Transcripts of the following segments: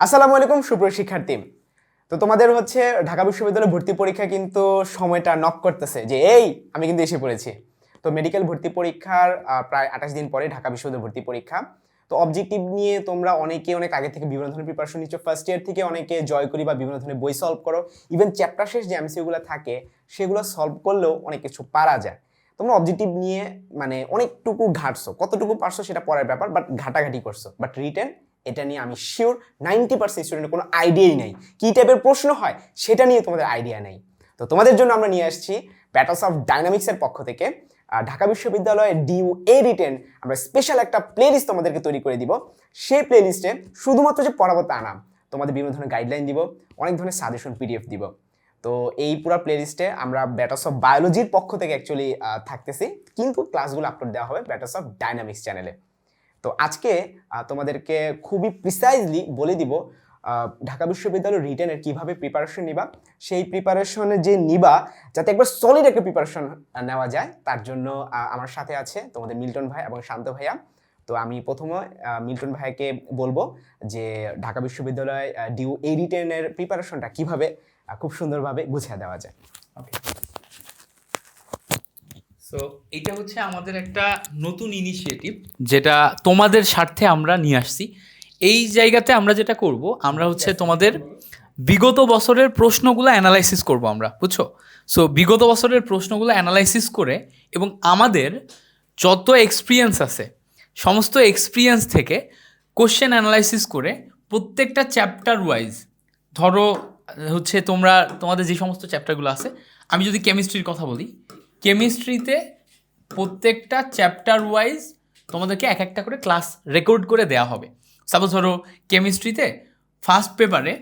আসসালামু আলাইকুম, সুপ্রিয় শিক্ষার্থী। তো তোমাদের হচ্ছে ঢাকা বিশ্ববিদ্যালয় ভর্তি পরীক্ষা কিন্তু সময়টা নক করতেছে যে, এই, আমি কিন্তু এসে পড়েছি। তো মেডিকেল ভর্তি পরীক্ষার প্রায় আঠাশ দিন পরে ঢাকা বিশ্ববিদ্যালয় ভর্তি পরীক্ষা। তো অবজেক্টিভ নিয়ে তোমরা অনেকে অনেক আগে থেকে বিভিন্ন ধরনের প্রিপারেশন নিচ্ছ। ফার্স্ট ইয়ার থেকে অনেকে জয় করি বা বিভিন্ন ধরনের বই সলভ করো। ইভেন চ্যাপ্টার শেষ যে এমসিগুলো থাকে, সেগুলো সলভ করলেও অনেক কিছু পারা যায়। তোমরা অবজেক্টিভ নিয়ে মানে অনেকটুকু ঘাটছো। কতটুকু পারছ সেটা পরের ব্যাপার বাট ঘাটাঘাটি করছ। বাট রিটেন এটা নিয়ে আমি শিওর নাইনটি পার্সেন্ট স্টুডেন্টের কোনো আইডিয়াই নাই। কী টাইপের প্রশ্ন হয়, সেটা নিয়ে তোমাদের আইডিয়া নেই। তো তোমাদের জন্য আমরা নিয়ে আসছি ব্যাটলস অফ ডাইনামিক্সের পক্ষ থেকে। ঢাকা বিশ্ববিদ্যালয়ে ডিউ এ রিটেন আমরা স্পেশাল একটা প্লেলিস্ট তোমাদেরকে তৈরি করে দিব। সেই প্লেলিস্টে শুধুমাত্র যে পড়াবো তা না, তোমাদের বিভিন্ন ধরনের গাইডলাইন দিব, অনেক ধরনের সাজেশন পিডিএফ দিব। তো এই পুরো প্লেলিস্টে আমরা ব্যাটাস অফ বায়োলজির পক্ষ থেকে অ্যাকচুয়ালি থাকতেছি। কিন্তু ক্লাসগুলো আপলোড দেওয়া হবে ব্যাটার্স অফ ডাইনামিক্স চ্যানেলে তো আজকে তোমাদেরকে খুবই প্রিসাইজলি বলে দিব ঢাকা বিশ্ববিদ্যালয় রিটেনের কীভাবে প্রিপারেশন নিবা। সেই প্রিপারেশনে যে নিবা, যাতে একবার সলিড একটা প্রিপারেশন নেওয়া যায়, তার জন্য আমার সাথে আছে তোমাদের মিল্টন ভাই এবং শান্ত ভাইয়া। তো আমি প্রথমে মিল্টন ভাইকে বলব যে ঢাকা বিশ্ববিদ্যালয় ডিউ এই রিটেনের প্রিপারেশনটা কীভাবে খুব সুন্দরভাবে গুছিয়ে দেওয়া যায়। সো এটা হচ্ছে আমাদের একটা নতুন ইনিশিয়েটিভ যেটা তোমাদের স্বার্থে আমরা নিয়ে আসছি। এই জায়গাতে আমরা যেটা করব আমরা হচ্ছে তোমাদের বিগত বছরের প্রশ্নগুলো অ্যানালাইসিস করব আমরা বুঝছ? সো বিগত বছরের প্রশ্নগুলো অ্যানালাইসিস করে এবং আমাদের যত এক্সপিরিয়েন্স আছে সমস্ত এক্সপিরিয়েন্স থেকে কোশ্চেন অ্যানালাইসিস করে প্রত্যেকটা চ্যাপ্টার ওয়াইজ ধরো হচ্ছে তোমরা তোমাদের যে সমস্ত চ্যাপ্টারগুলো আছে আমি যদি কেমিস্ট্রির কথা বলি কেমিস্ট্রিতে প্রত্যেকটা চ্যাপ্টার ওয়াইজ তোমাদেরকে এক একটা করে ক্লাস রেকর্ড করে দেওয়া হবে। সাপোজ ধরো, কেমিস্ট্রিতে ফার্স্ট পেপারে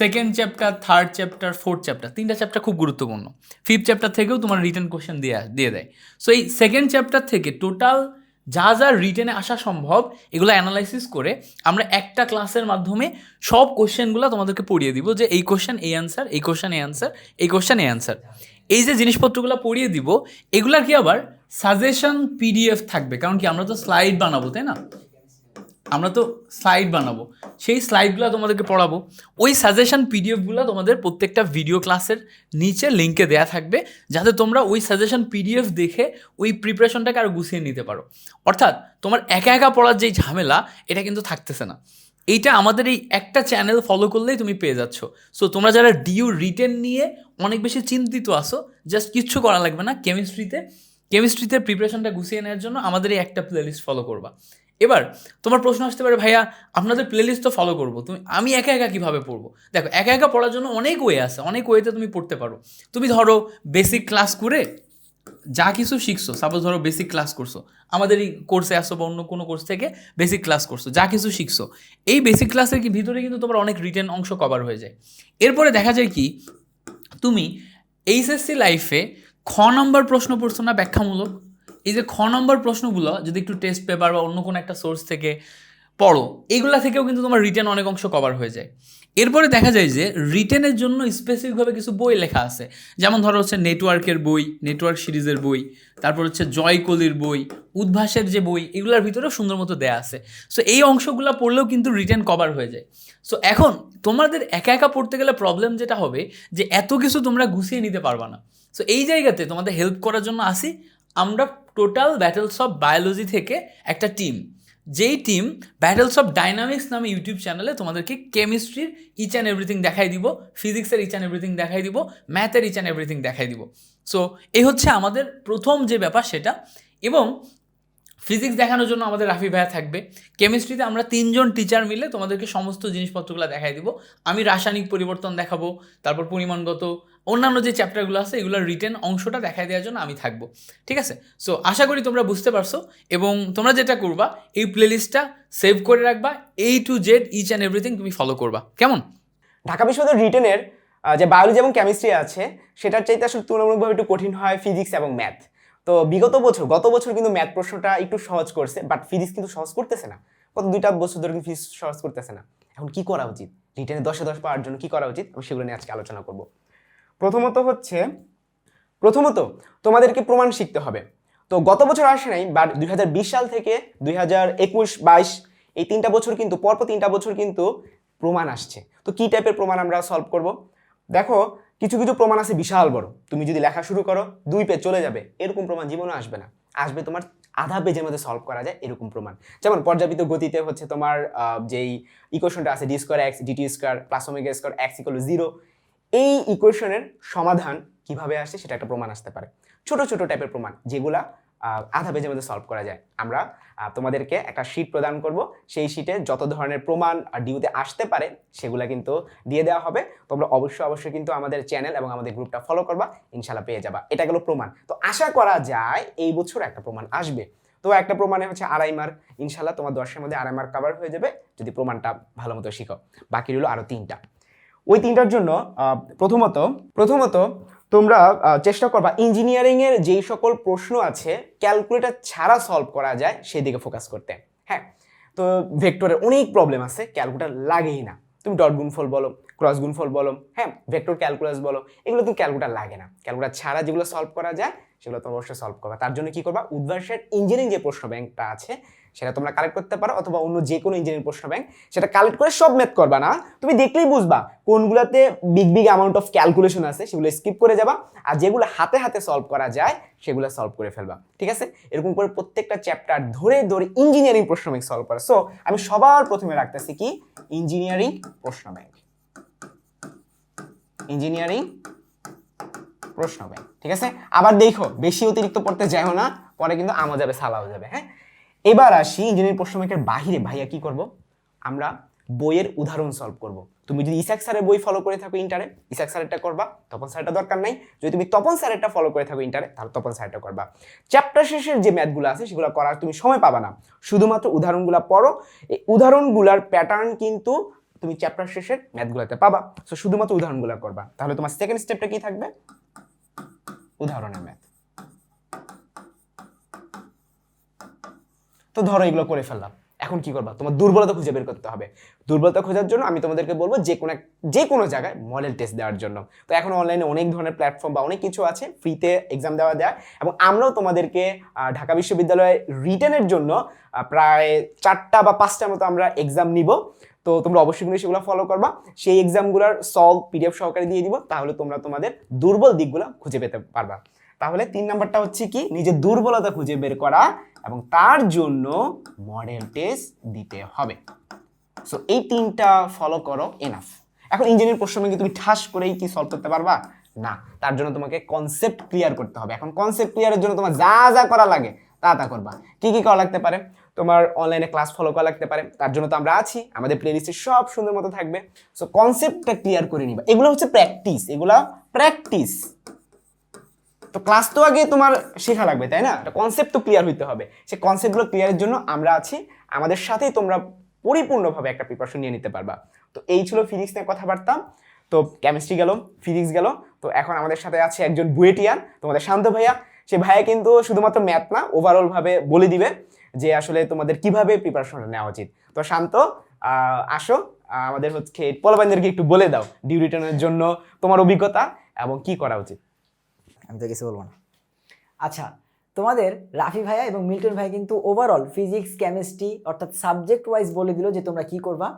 second chapter third chapter fourth chapter তিনটা চ্যাপ্টার খুব গুরুত্বপূর্ণ। ফিফথ চ্যাপ্টার থেকেও তোমার রিটার্ন কোশ্চেন দিয়ে দিয়ে দেয়। সো এই সেকেন্ড চ্যাপ্টার থেকে টোটাল যা যা রিটেনে আসা সম্ভব, এগুলো অ্যানালাইসিস করে আমরা একটা ক্লাসের মাধ্যমে সব কোশ্চেনগুলো তোমাদেরকে পড়িয়ে দিব যে এই কোশ্চেন এই অ্যান্সার এই কোশ্চেন এই অ্যান্সার এই কোশ্চেন এই অ্যান্সার এই যে জিনিসপত্রগুলো পড়িয়ে দিব, এগুলার কি আবার সাজেশন পিডিএফ থাকবে? কারণ কি আমরা তো স্লাইড বানাবো, তাই না? আমরা তো স্লাইড বানাবো। সেই স্লাইডগুলো তোমাদেরকে পড়াবো। ওই সাজেশন পিডিএফগুলো তোমাদের প্রত্যেকটা ভিডিও ক্লাসের নিচে লিঙ্কে দেয়া থাকবে, যাতে তোমরা ওই সাজেশন পিডিএফ দেখে ওই প্রিপারেশনটাকে আরও গুছিয়ে নিতে পারো। অর্থাৎ তোমার একা একা পড়ার যেই ঝামেলা, এটা কিন্তু থাকতেছে না। এইটা আমাদের এই একটা চ্যানেল ফলো করলেই তুমি পেয়ে যাচ্ছ। সো তোমরা যারা ডিউ রিটেন নিয়ে অনেক বেশি চিন্তিত আসো জাস্ট কিচ্ছু করা লাগবে না। কেমিস্ট্রিতে কেমিস্ট্রিতে প্রিপারেশনটা গুছিয়ে নেওয়ার জন্য আমাদের এই একটা প্লেলিস্ট ফলো করবা। এবার, তোমার প্রশ্ন আসতে পারে, ভাইয়া, আপনাদের প্লেলিস্ট তো ফলো করব, তুমি, আমি একা একা কীভাবে পড়ব? দেখো, একা একা পড়ার জন্য অনেক ওয়ে আছে, অনেক ওয়েতে তুমি পড়তে পারো। তুমি ধরো বেসিক ক্লাস করে যা কিছু শিখছো সাপোজ ধরো বেসিক ক্লাস করছ, আমাদের এই কোর্সে আসো বা অন্য কোনো কোর্স থেকে বেসিক ক্লাস করছ, যা কিছু শিখছো, এই বেসিক ক্লাসের কি ভিতরে কিন্তু তোমার অনেক রিটেন অংশ কভার হয়ে যায়। এরপরে দেখা যায় কি, তুমি এইচএসসি লাইফে খ নম্বর প্রশ্ন পড়ছো না ব্যাখ্যামূলক? এই যে খ নম্বর প্রশ্নগুলো যদি একটু টেস্ট পেপার বা অন্য কোনো একটা সোর্স থেকে পড়ো এইগুলা থেকেও কিন্তু তোমার রিটেন অনেক অংশ কভার হয়ে যায়। এরপরে দেখা যায় যে রিটেনের জন্য স্পেসিফিকভাবে কিছু বই লেখা আছে। যেমন ধরো হচ্ছে নেটওয়ার্কের বই নেটওয়ার্ক সিরিজের বই, তারপর হচ্ছে জয় কলির বই উদ্ভাসের যে বই, এগুলোর ভিতরেও সুন্দর মতো দেয়া আছে। সো এই অংশগুলো পড়লেও কিন্তু রিটেন কভার হয়ে যায়। সো এখন তোমাদের একা একা পড়তে গেলে প্রবলেম যেটা হবে, যে এত কিছু তোমরা গুছিয়ে নিতে পারবা না। সো এই জায়গাতে তোমাদের হেল্প করার জন্য আসি। আমরা টোটাল ব্যাটেলস অফ বায়োলজি থেকে একটা টিম যেই টিম ব্যাটলস অফ ডাইনামিক্স নামে ইউটিউব চ্যানেলে তোমাদেরকে কেমিস্ট্রির ইচ অ্যান্ড এভরিথিং দেখাই দিব ফিজিক্সের ইচ অ্যান্ড এভরিথিং দেখাই দিব ম্যাথের ইচ অ্যান্ড এভরিথিং দেখাই দিব। সো এই হচ্ছে আমাদের প্রথম যে ব্যাপার সেটা এবং ফিজিক্স দেখানোর জন্য আমাদের রাফি ভাইয়া থাকবে। কেমিস্ট্রিতে আমরা তিনজন টিচার মিলে তোমাদেরকে সমস্ত জিনিসপত্রগুলো দেখাই দিব। আমি রাসায়নিক পরিবর্তন দেখাবো, তারপর পরিমাণগত, অন্যান্য যে চ্যাপ্টারগুলো আছে, এগুলোর রিটেন অংশটা দেখাই দেওয়ার জন্য আমি থাকব। ঠিক আছে? সো আশা করি তোমরা বুঝতে পারছ এবং তোমরা যেটা করবা, এই প্লেলিস্টটা সেভ করে রাখবা A to Z each and everything তুমি ফলো করবা। কেমন? ঢাকা বিশ্ববিদ্যালয় রিটেনের যে বায়োলজি এবং কেমিস্ট্রি আছে, সেটার চাইতে আসলে তুলনামূলকভাবে একটু কঠিন হয় ফিজিক্স এবং ম্যাথ তো বিগত বছর, গত বছর কিন্তু ম্যাথ প্রশ্নটা একটু সহজ করছে বাট ফিজিক্স কিন্তু সহজ করতেছে না। গত দুইটা বছর ধরে কিন্তু ফিজিক্স সহজ করতেছে না। এখন কি করা উচিত? রিটেনে দশে দশ পাওয়ার জন্য কি করা উচিত? আমি সেগুলো নিয়ে আজকে আলোচনা করব। প্রথমত হচ্ছে, প্রথমত তোমাদেরকে প্রমাণ শিখতে হবে। তো গত বছর আসে নাই বাট দুই হাজার বিশ সাল থেকে দুই হাজার একুশ বাইশ, এই তিনটা বছর কিন্তু, পরপর তিনটা বছর কিন্তু প্রমাণ আসছে। তো কি টাইপের প্রমাণ আমরা সলভ করব? দেখো কিছু কিছু প্রমাণ আছে বিশাল বড়। তুমি যদি লেখা শুরু করো, দুই পেজ চলে যাবে। এরকম প্রমাণ জীবনে আসবে না। আসবে তোমার আধা পেজের মধ্যে সলভ করা যায় এরকম প্রমাণ। যেমন পর্যাপিত গতিতে হচ্ছে তোমার যেই ইকুয়েশনটা আছে D square X DT square plus omega square X equal zero এই ইকুয়েশনের সমাধান কীভাবে আসে সেটা একটা প্রমাণ আসতে পারে। ছোট ছোট টাইপের প্রমাণ, যেগুলা আধা পেজের মধ্যে সলভ করা যায়। আমরা তোমাদেরকে একটা শিট প্রদান করব। সেই শিটে যত ধরনের প্রমাণ ডিউতে আসতে পারে, সেগুলা কিন্তু দিয়ে দেওয়া হবে। তোমরা অবশ্যই অবশ্যই কিন্তু আমাদের চ্যানেল এবং আমাদের গ্রুপটা ফলো করবা ইনশাল্লাহ পেয়ে যাবা। এটা গেলো প্রমাণ। তো আশা করা যায়, এই বছর একটা প্রমাণ আসবে। তো একটা প্রমাণে হচ্ছে আড়াই মার্ক ইনশাল্লাহ তোমার দশের মধ্যে আড়াই মার্ক কভার হয়ে যাবে, যদি প্রমাণটা ভালো মতো শিখো। বাকি রইল আরও তিনটা। ওই তিনটার জন্য প্রথমত প্রথমত তোমরা চেষ্টা করবা ইঞ্জিনিয়ারিংয়ের যেই সকল প্রশ্ন আছে ক্যালকুলেটার ছাড়া সলভ করা যায়, সেদিকে ফোকাস করতে। হ্যাঁ? তো ভেক্টরের অনেক প্রবলেম আছে ক্যালকুলেটার লাগেই না। তুমি ডট গুণফল বলো ক্রস গুণফল বলো হ্যাঁ? ভেক্টর ক্যালকুলাস বলো, এগুলো তুমি ক্যালকুলেটার লাগে না। ক্যালকুলেটার ছাড়া যেগুলো সলভ করা যায় সেগুলো তোমরা অবশ্যই সলভ করবা। তার জন্য কি করবা? উদ্ভাসের ইঞ্জিনিয়ারিং যে প্রশ্ন ব্যাংকটা আছে, সেটা তোমরা কালেক্ট করতে পারো অথবা অন্য যে কোনো ইঞ্জিনিয়ারিং প্রশ্ন ব্যাংক সেটা কালেক্ট করে সব ম্যাথ করবা না। তুমি দেখলেই বুঝবা কোনগুলোতে big big amount of calculation আছে, সেগুলো স্কিপ করে যাবা আর যেগুলো হাতে হাতে সলভ করা যায়, সেগুলো সলভ করে ফেলবা। ঠিক আছে? এরকম করে প্রত্যেকটা চ্যাপ্টার ধরে ধরে ইঞ্জিনিয়ারিং প্রশ্ন ব্যাংক সলভ করা। সো আমি সবার প্রথমে রাখতেছি কি? ইঞ্জিনিয়ারিং প্রশ্ন ব্যাংক ইঞ্জিনিয়ারিং প্রশ্ন ব্যাংক ঠিক আছে? আবার দেখো, বেশি অতিরিক্ত পড়তে যাও না, পরে কিন্তু আমা যাবে, সালাও যাবে হ্যাঁ? এবার আসি ইঞ্জিনিয়ারিং প্রশ্ন ব্যাংকের বাহিরে, ভাইয়া কি করব? আমরা বইয়ের উদাহরণ সলভ করব। তুমি যদি ইসাক স্যারের বই ফলো করে থাকো ইন্টারে ইসাক স্যারেরটা করবা, তপন স্যারটা দরকার নাই। যদি তুমি তপন স্যারেরটা ফলো করে থাকো ইন্টারে তাহলে তপন স্যারেরটা করবা। চ্যাপ্টার শেষের যে ম্যাথগুলো আছে, সেগুলো করার তুমি সময় পাবা না। শুধুমাত্র উদাহরণগুলো পড়ো, এই উদাহরণগুলার প্যাটার্ন কিন্তু তুমি চ্যাপ্টার শেষের ম্যাথগুলোতে পাবা। সো শুধুমাত্র উদাহরণগুলো করবা। তাহলে তোমার সেকেন্ড স্টেপটা কি থাকবে? উদাহরণের ম্যাথ তো ধরো এগুলো করে ফেললাম। এখন কি করবা? তোমার দুর্বলতা খুঁজে বের করতে হবে। দুর্বলতা খোঁজার জন্য আমি তোমাদেরকে বলব যে কোনো যে কোনো জায়গায় মডেল টেস্ট দেওয়ার জন্য। তো এখন অনলাইনে অনেক ধরনের প্ল্যাটফর্ম বা অনেক কিছু আছে ফ্রিতে এক্সাম দেওয়া দেয়, এবং আমরাও তোমাদেরকে ঢাকা বিশ্ববিদ্যালয়ে রিটেনের জন্য প্রায় চারটা বা পাঁচটার মতো আমরা এক্সাম নিব। তো তোমরা অবশ্যই কিন্তু সেগুলো ফলো করবা। সেই এক্সামগুলোর সলভ পিডিএফ সহকারে দিয়ে দিব, তাহলে তোমরা তোমাদের দুর্বল দিকগুলো খুঁজে পেতে পারবা। তাহলে তিন নাম্বারটা হচ্ছে কি? নিজের দুর্বলতা খুঁজে বের করা এবং তার জন্য মডেল টেস্ট দিতে হবে। সো এই তিনটা ফলো করো এনাফ এখন ইঞ্জিনিয়ারিং প্রশ্ন কি তুমি ঠাস করেই কি সলভ করতে পারবা? না, তার জন্য তোমাকে কনসেপ্ট ক্লিয়ার করতে হবে। এখন কনসেপ্ট ক্লিয়ারের জন্য তোমার যা যা করা লাগে, তা তা করবা। কি কি করা লাগতে পারে? তোমার অনলাইনে ক্লাস ফলো করা লাগতে পারে। তার জন্য তো আমরা আছি। আমাদের প্লেলিস্টে সব সুন্দর মতো থাকবে। সো কনসেপ্টটা ক্লিয়ার করে নিবা। এগুলো হচ্ছে প্র্যাকটিস এগুলা প্র্যাকটিস তো ক্লাস তো আগে তোমার শেখা লাগবে, তাই না? কনসেপ্ট তো ক্লিয়ার হইতে হবে। সেই কনসেপ্টগুলো ক্লিয়ারের জন্য আমরা আছি। আমাদের সাথেই তোমরা পরিপূর্ণভাবে একটা প্রিপারেশন নিয়ে নিতে পারবা। তো এই ছিল ফিজিক্স নিয়ে কথাবার্তা। তো কেমিস্ট্রি গেল ফিজিক্স গেল। তো এখন আমাদের সাথে আছে একজন বুয়েটিয়ান। তোমাদের শান্ত ভাইয়া। সে ভাইয়া কিন্তু শুধুমাত্র ম্যাথ না ওভারঅল ভাবে বলে দিবে যে আসলে তোমাদের কীভাবে প্রিপারেশন নেওয়া উচিত। তো শান্ত আসো, আমাদের হচ্ছে পলবাইনদেরকে একটু বলে দাও ডিউ রিটার্নের জন্য তোমার অভিজ্ঞতা এবং কি করা উচিত। আমি তো কিছু বলব না। আচ্ছা তোমাদের রাফি ভাইয়া এবং মিল্টন ভাই কিন্তু ওভারঅল ফিজিক্স কেমিস্ট্রি অর্থাৎ সাবজেক্ট ওয়াইজ বলে দিল যে তোমরা কি করবা।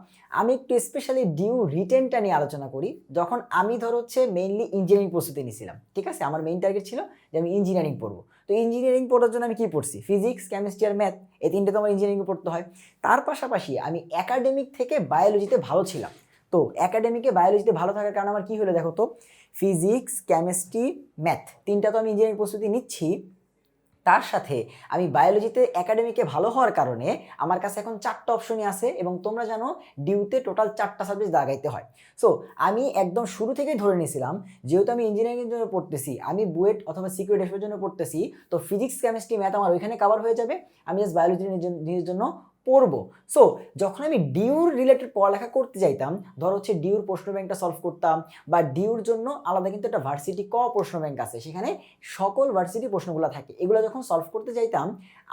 আমি একটু স্পেশালি ডিউ রিটেনটা নিয়ে আলোচনা করি। যখন আমি ধর হচ্ছে মেইনলি ইঞ্জিনিয়ারিং প্রস্তুতি নিয়েছিলাম, ঠিক আছে? আমার মেইন টার্গেট ছিল যে আমি ইঞ্জিনিয়ারিং পড়ব। তো ইঞ্জিনিয়ারিং পড়ার জন্য আমি কী পড়ছি? ফিজিক্স কেমিস্ট্রি আর ম্যাথ এই তিনটে তো আমার ইঞ্জিনিয়ারিং পড়তে হয়। তার পাশাপাশি আমি একাডেমিক থেকে বায়োলজিতে ভালো ছিলাম। তো একাডেমিকে বায়োলজিতে ভালো থাকার কারণে আমার কী হলো দেখো তো? ফিজিক্স কেমিস্ট্রি ম্যাথ তিনটা তো আমি ইঞ্জিনিয়ারিং প্রস্তুতি নিচ্ছি। তার সাথে আমি বায়োলজিতে একাডেমিকে ভালো হওয়ার কারণে আমার কাছে এখন চারটা অপশনই আছে এবং তোমরা জানো ডিউতে টোটাল চারটা সাবজেক্ট দাগাইতে হয়। সো আমি একদম শুরু থেকেই ধরে নিয়েছিলাম, যেহেতু আমি ইঞ্জিনিয়ারিংয়ের জন্য পড়তেছি, আমি বুয়েট অথবা সিকিউরিটি জন্য পড়তেছি, তো ফিজিক্স কেমিস্ট্রি ম্যাথ আমার ওইখানে কভার হয়ে যাবে। আমি জাস্ট বায়োলজি নিজের জন্য পড়ব। সো যখন আমি ডিউর রিলেটেড পড়ালেখা করতে যাইতাম, ধর হচ্ছে ডিউর প্রশ্ন ব্যাংকটা সলভ করতাম বা ডিউর জন্য আলাদা কিন্তু একটা ভার্সিটি ক প্রশ্ন ব্যাংক আছে, সেখানে সকল ভার্সিটি প্রশ্নগুলো থাকে। এগুলো যখন সলভ করতে যাইতাম,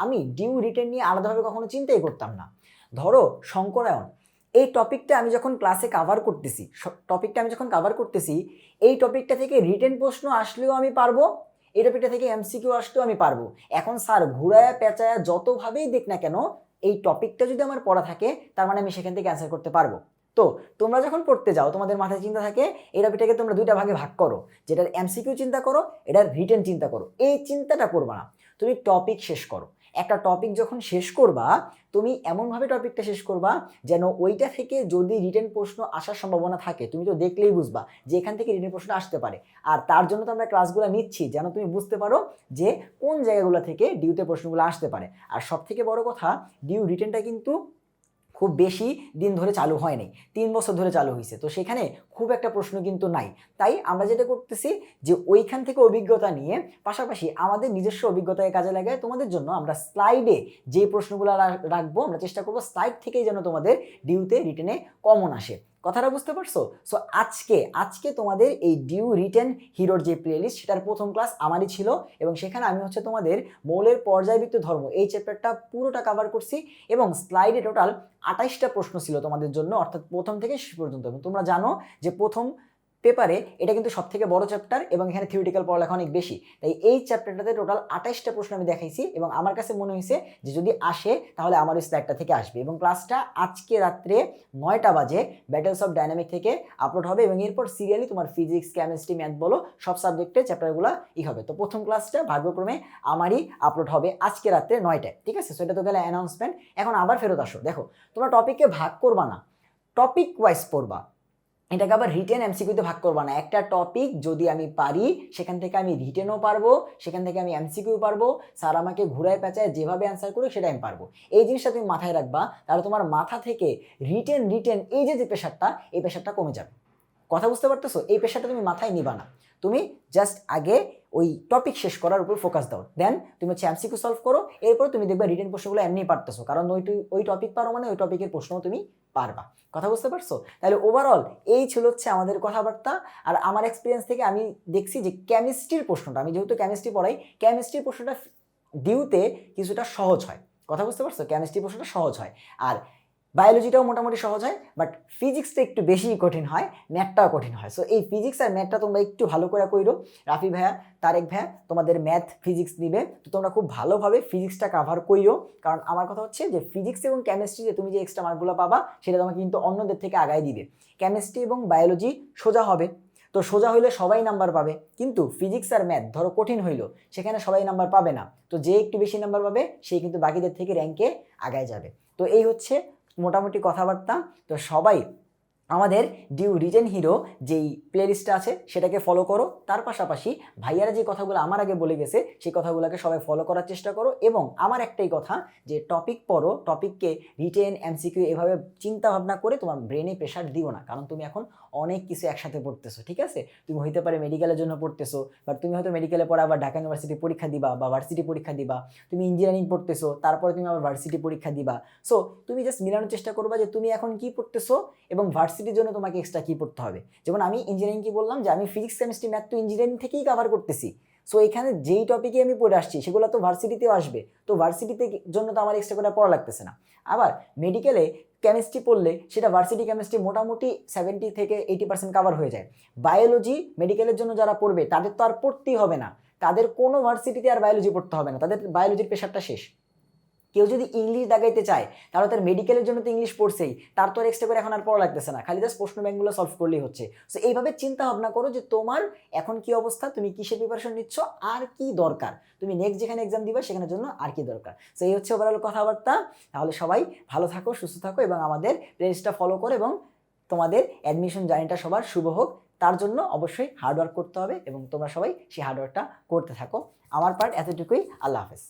আমি ডিউ রিটেন নিয়ে আলাদাভাবে কখনো চিন্তাই করতাম না। ধরো শঙ্করায়ন, এই টপিকটা আমি যখন ক্লাসে কাভার করতেছি টপিকটা আমি যখন কাভার করতেছি, এই টপিকটা থেকে রিটেন প্রশ্ন আসলেও আমি পারব, এই টপিকটা থেকে এমসিকিউ আসলেও আমি পারব। এখন স্যার ঘুরায়া পেঁচায়া যতভাবেই দেখ না কেন এই টপিকটা যদি আমার পড়া থাকে, তার মানে আমি সেখান থেকে অ্যান্সার করতে পারব। তো, তোমরা যখন পড়তে যাও, তোমাদের মাথায় চিন্তা থাকে, এই টপিকটাকে তোমরা দুইটা ভাগে ভাগ করো। যেটার এমসিকিউ চিন্তা করো, এটার রিটেন চিন্তা করো। এই চিন্তাটা করবা না। তুমি টপিক শেষ করো। একটা টপিক যখন শেষ করবা, তুমি এমনভাবে টপিকটা শেষ করবা যেন ওইটা থেকে যদি রিটার্ন প্রশ্ন আসার সম্ভাবনা থাকে, তুমি তো দেখলেই বুঝবা যে এখান থেকে রিটার্ন প্রশ্ন আসতে পারে। আর তার জন্য তো আমরা ক্লাসগুলো নিচ্ছি যেন তুমি বুঝতে পারো যে কোন জায়গাগুলো থেকে ডিউতে প্রশ্নগুলো আসতে পারে। আর সব থেকে বড় কথা ডিউ রিটার্নটা কিন্তু খুব বেশি দিন ধরে চালু হয়নি। তিন বছর ধরে চালু হয়েছে তো সেখানে খুব একটা প্রশ্ন কিন্তু নাই। তাই আমরা যেটা করতেছি যে ওইখান থেকে অভিজ্ঞতা নিয়ে পাশাপাশি আমাদের নিজস্ব অভিজ্ঞতায় কাজে লাগায় তোমাদের জন্য আমরা স্লাইডে যে প্রশ্নগুলো রাখব আমরা চেষ্টা করব স্লাইড থেকেই যেন তোমাদের ডিউতে রিটেনে কমন আসে। কথাটা বুঝতে পারছ? সো আজকে আজকে তোমাদের এই ডিউ রিটেন হিরোর যে প্লেলিস্ট সেটার প্রথম ক্লাস আমারই ছিল এবং সেখানে আমি হচ্ছে তোমাদের মৌলের পর্যায়বৃত্ত ধর্ম, এই চ্যাপ্টারটা পুরোটা কভার করছি এবং স্লাইডে টোটাল আঠাইশটা প্রশ্ন ছিল তোমাদের জন্য, অর্থাৎ প্রথম থেকে শেষ পর্যন্ত। এবং তোমরা জানো যে প্রথম পেপারে এটা কিন্তু সব থেকে বড় চ্যাপ্টার এবং এখানে থিওরিটিক্যাল পড়ালেখা অনেক বেশি। তাই এই চ্যাপ্টারটাতে টোটাল আঠাইশটা প্রশ্ন আমি দেখাইছি এবং আমার কাছে মনে হয়েছে যে যদি আসে তাহলে আমার ওই থেকে আসবে এবং ক্লাসটা আজকে রাত্রে নয়টা বাজে ব্যাটেলস অফ ডাইনামিক থেকে আপলোড হবে এবং এরপর সিরিয়ালি তোমার ফিজিক্স কেমিস্ট্রি ম্যাথ বলো, সব সাবজেক্টে চ্যাপ্টারগুলো ই হবে। তো প্রথম ক্লাসটা ভাগ্যক্রমে আমারই আপলোড হবে আজকে রাত্রে নয়টায়, ঠিক আছে? সেটা তো গেলে অ্যানাউন্সমেন্ট এখন আবার ফেরত আসো। দেখো, তোমরা টপিককে ভাগ করবা না। টপিক ওয়াইজ পড়বা। এটাকে আবার রিটেন এমসিকিউতে ভাগ করব না। একটা টপিক যদি আমি পারি, সেখান থেকে আমি রিটেনও পারব, সেখান থেকে আমি এমসিকিউ পারব। স্যার আমাকে ঘুরায় পেঁচায় যেভাবে অ্যান্সার করুক সেটা আমি পারব। এই জিনিসটা তুমি মাথায় রাখবা, তাহলে তোমার মাথা থেকে রিটেন রিটেন এই যে যে প্রেশারটা এই প্রেশারটা কমে যাবে। কথা বুঝতে পারতেছো? এই প্রেশারটা তুমি মাথায় নিবা না। তুমি জাস্ট আগে ওই টপিক শেষ করার উপর ফোকাস দাও। দেন তুমি হচ্ছে এমসিকিউ সলভ করো, এরপর তুমি দেখবে রিটেন প্রশ্নগুলো এমনি পারতেছো, কারণ ওই ওই টপিক পারো মানে ওই টপিকের প্রশ্নও তুমি পারবা। কথা বুঝতে পারছ? তাহলে ওভারঅল এই ছিল হচ্ছে আমাদের কথাবার্তা, আর আমার এক্সপিরিয়েন্স থেকে আমি দেখছি যে কেমিস্ট্রির প্রশ্নটা, আমি যেহেতু কেমিস্ট্রি পড়াই কেমিস্ট্রির প্রশ্নটা ডিউতে কিছুটা সহজ হয়। কথা বুঝতে পারছ? কেমিস্ট্রি প্রশ্নটা সহজ হয়। আর বায়োলজিটাও মোটামুটি সহজ হয় বাট ফিজিক্সটা একটু বেশি কঠিন হয় ম্যাথটাও কঠিন হয়। সো এই ফিজিক্স আর ম্যাথটা তোমরা একটু ভালো করে কইরো। রাফি ভাইয়া, তারেক ভাইয়া, তোমাদের ম্যাথ ফিজিক্স দিবে। তো তোমরা খুব ভালোভাবে ফিজিক্সটা কাভার কইরো। কারণ আমার কথা হচ্ছে যে ফিজিক্স এবং কেমিস্ট্রিতে তুমি যে এক্সট্রা মার্কগুলো পাবা, সেটা তোমাকে কিন্তু অন্যদের থেকে আগায় দিবে। কেমিস্ট্রি এবং বায়োলজি সোজা হবে। তো সোজা হইলে সবাই নাম্বার পাবে। কিন্তু ফিজিক্স আর ম্যাথ ধরো কঠিন হইল, সেখানে সবাই নাম্বার পাবে না। তো যে একটু বেশি নাম্বার পাবে, সে কিন্তু বাকিদের থেকে র্যাঙ্কে আগায় যাবে। তো এই হচ্ছে মোটামুটি কথাবার্তা। তো সবাই আমাদের ডিউ রিজেন হিরো যেই প্লেলিস্টটা আছে, সেটাকে ফলো করো। তার পাশাপাশি ভাইয়ারা যে কথাগুলো আমার আগে বলে গেছে, সেই কথাগুলোকে সবাই ফলো করার চেষ্টা করো। এবং আমার একটাই কথা যে টপিক পড়ো টপিককে রিটেন এমসিকিউ এভাবে চিন্তা ভাবনা করে তোমার ব্রেনে প্রেশার দিও না। কারণ তুমি এখন অনেক কিছু একসাথে পড়তেছো, ঠিক আছে? তুমি হইতে পারে মেডিকেলের জন্য পড়তেছো বাট তুমি হয়তো মেডিকেলে পড়া আবার ঢাকা ইউনিভার্সিটি পরীক্ষা দিবা বা ভার্সিটি পরীক্ষা দিবা। তুমি ইঞ্জিনিয়ারিং পড়তেছো, তারপরে তুমি আবার ভার্সিটি পরীক্ষা দিবা। সো তুমি জাস্ট মিলানোর চেষ্টা করবা যে তুমি এখন কি পড়তেছো এবং ভার্সিটির জন্য তোমাকে এক্সট্রা কি পড়তে হবে। যেমন আমি ইঞ্জিনিয়ারিং কি বললাম যে, আমি ফিজিক্স কেমিস্ট্রি ম্যাথ তো ইঞ্জিনিয়ারিং থেকেই কভার করতেছি। সো এখানে যেই টপিকে আমি পড়ে আসছি, সেগুলো তো ভার্সিটিতেও আসবে। তো ভার্সিটিতে জন্য তো আমার এক্সট্রা করে পড়া লাগতেছে না। আবার মেডিকেলে কেমিস্ট্রি পড়লে সেটা ভার্সিটি কেমিস্ট্রি মোটামুটি সেভেন্টি থেকে এইটি পার্সেন্ট কাভার হয়ে যায়। বায়োলজি মেডিকেলের জন্য যারা পড়বে, তাদের তো আর পড়তেই হবে না। তাদের কোনো ভার্সিটিতে আর বায়োলজি পড়তে হবে না। তাদের বায়োলজির পেশারটা শেষ। কেউ যদি ইংলিশ দাগাইতে চায়, তাহলে তার মেডিকেলের জন্য তো ইংলিশ পড়ছেই। তার তো এক্সট্রা করে এখন আর পড়া লাগতেছে না। খালি জাস্ট প্রশ্ন ব্যাংকগুলো সলভ করলেই হচ্ছে। সো এইভাবে চিন্তা ভাবনা করো যে তোমার এখন কি অবস্থা, তুমি কিসের প্রিপারেশন নিচ্ছ, আর কি দরকার। তুমি নেক্সট যেখানে এক্সাম দিবা, সেখানের জন্য আর কি দরকার। সো এই হচ্ছে ওভারঅল কথাবার্তা। তাহলে সবাই ভালো থাকো, সুস্থ থাকো এবং আমাদের প্লেলিস্টটা ফলো করো এবং তোমাদের অ্যাডমিশন জার্নিটা সবার শুভ হোক। তার জন্য অবশ্যই হার্ডওয়ার্ক করতে হবে এবং তোমরা সবাই সেই হার্ডওয়ার্কটা করতে থাকো। আমার পার্ট এতটুকুই। আল্লাহ হাফেজ।